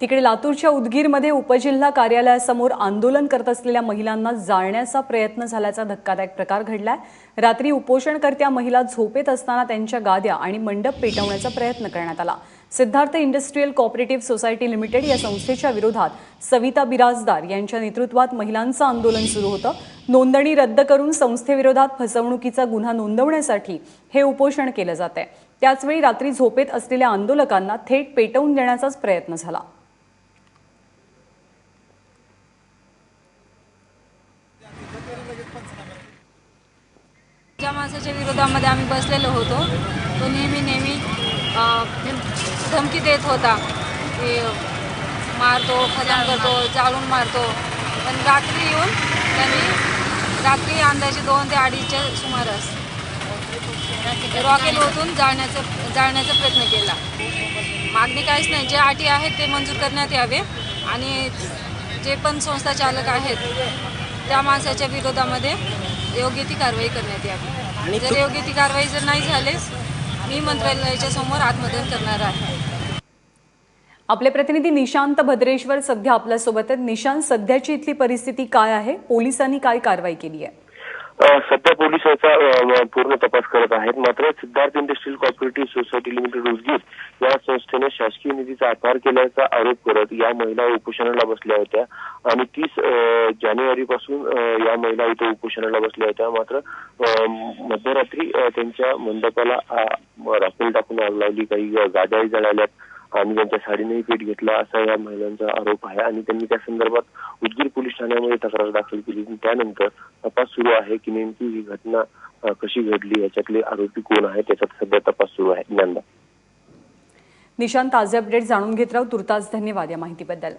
तिकडे लातूरच्या उदगीरमध्ये उपजिल्हा कार्यालयासमोर आंदोलन करत असलेल्या महिलांना जाळण्याचा प्रयत्न झाल्याचा धक्कादायक प्रकार घडलाय. रात्री उपोषणकर्त्या महिला झोपेत असताना त्यांच्या गाद्या आणि मंडप पेटवण्याचा प्रयत्न करण्यात आला. Siddharth industrial cooperative society limited या संस्थेच्या विरोधात सविता बिराजदार यांच्या नेतृत्वात महिलांचं आंदोलन सुरू होतं. नोंदणी रद्द करून संस्थेविरोधात फसवणुकीचा गुन्हा नोंदवण्यासाठी हे उपोषण केलं जात आहे त्याचवेळी रात्री झोपेत असलेल्या आंदोलकांना थेट पेटवून देण्याचाच प्रयत्न झाला. ज्या माणसाच्या विरोधामध्ये आम्ही बसलेलो होतो तो नेहमी नेहमी धमकी देत होता की मारतो खजान करतो जाळून मारतो. पण रात्री येऊन त्यांनी रात्री अंदाजे दोन ते अडीचच्या सुमारास रॉकेल ओतून जाळण्याचा जाळण्याचा प्रयत्न केला. मागणी काहीच नाही. जे अटी आहेत ते मंजूर करण्यात यावे आणि जे पण संस्था चालक आहेत त्या माणसाच्या विरोधामध्ये योग्य ती कारवाई करण्यात यावी. जर योग्य ती कारवाई जर नाही झालीस मी मंत्रालयाच्या समोर आत्मदहन करणार आहे. आपले प्रतिनिधी निशांत भद्रेश्वर सध्या आपल्यासोबत आहेत. निशांत सध्याची इथली परिस्थिती काय आहे? पोलिसांनी काय कारवाई केली आहे? सध्या पोलीस याचा पूर्ण तपास करत आहेत. मात्र Siddharth industrial cooperative society limited Udgir या संस्थेने शासकीय निधीचा आकार केल्याचा आरोप करत या महिला उपोषणाला बसल्या होत्या. आणि तीस जानेवारी पासून या महिला इथे उपोषणाला बसल्या होत्या. मात्र मध्यरात्री त्यांच्या मंडपाला राफेल टाकून आग लावली. काही गाड्याही जळाल्यात. आणि त्यांच्या साडीनेही पेट घेतला असा या महिलांचा आरोप आहे. आणि त्यांनी त्या संदर्भात उदगीर पोलीस ठाण्यामध्ये तक्रार दाखल केली. त्यानंतर तपास सुरू आहे की नेमकी ही घटना कशी घडली? याच्यातले आरोपी कोण आहे त्याचा सध्या तपास सुरू आहे. ज्ञानदा निशांत ताजे अपडेट जाणून घेत राहू. तुर्तास धन्यवाद या माहितीबद्दल.